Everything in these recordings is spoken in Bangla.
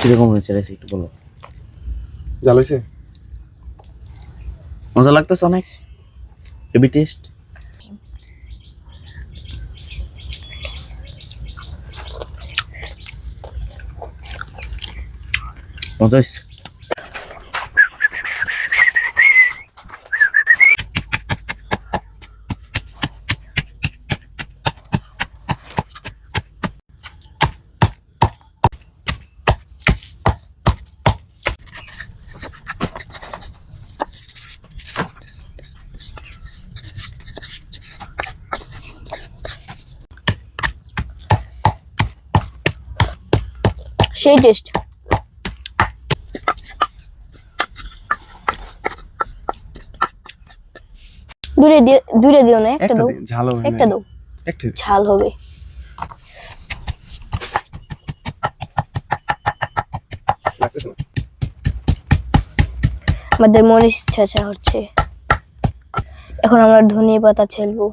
কীরকম হয়েছে রেসি একটু বলো। জাল হয়েছে? মজা লাগতেছে অনেক। হেভি টেস্ট মজা হয়েছে। সেই টেস্ট দূরে দূরে দিও না একটা দাও। ঝাল হবে একটা দাও। একটা ঝাল হবে? আমাদের মরিচ ছেঁচা হচ্ছে। এখন আমরা ধনিয়া পাতা ছেলবো।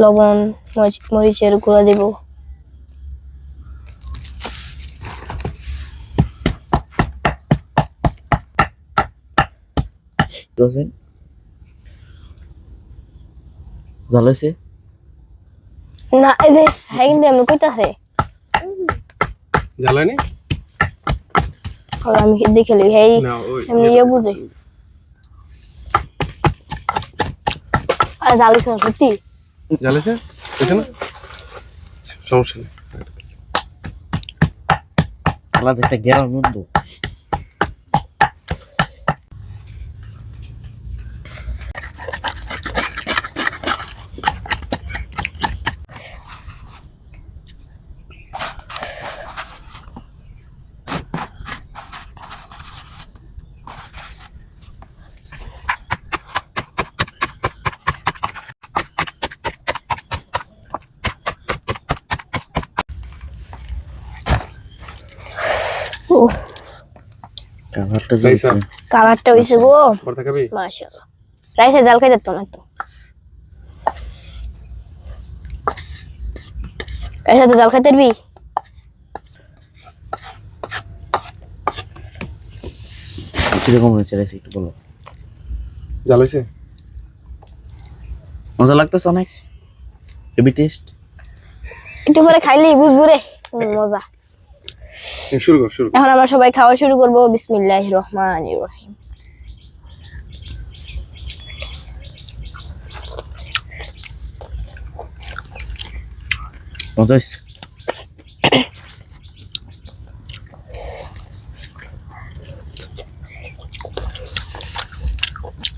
লবণ মরিচ- মরিচের গুঁড়া দেব। হয়েছে না এই যে হ্যাঁ কিন্তু এমনি কইতাছে। আর আমি দেখে লই হ্যাঁ এমনি ইয়ে বুঝে। আর না সত্যি? হয়েছে হয়েছে না সমস্যা নেই। আলাদা একটা গেরার মধ্যে। কালারটা। কালারটা হইছে গো। ভর্তা খাবি মাশাআল্লাহ। রাইসে জাল খাই যেত না তো। রাইসে তো জাল কীরকম হয়েছে একটু বলো। জাল হয়েছে? মজা লাগতেছে অনেক। হেভি টেস্ট একটু পরে খাইলেই বুঝব রে। মজা। শুরু কর শুরু এখন আমরা সবাই খাওয়া শুরু করব। বিসমিল্লাহ রহমান রহিম। মজা হয়েছে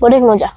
অনেক মজা।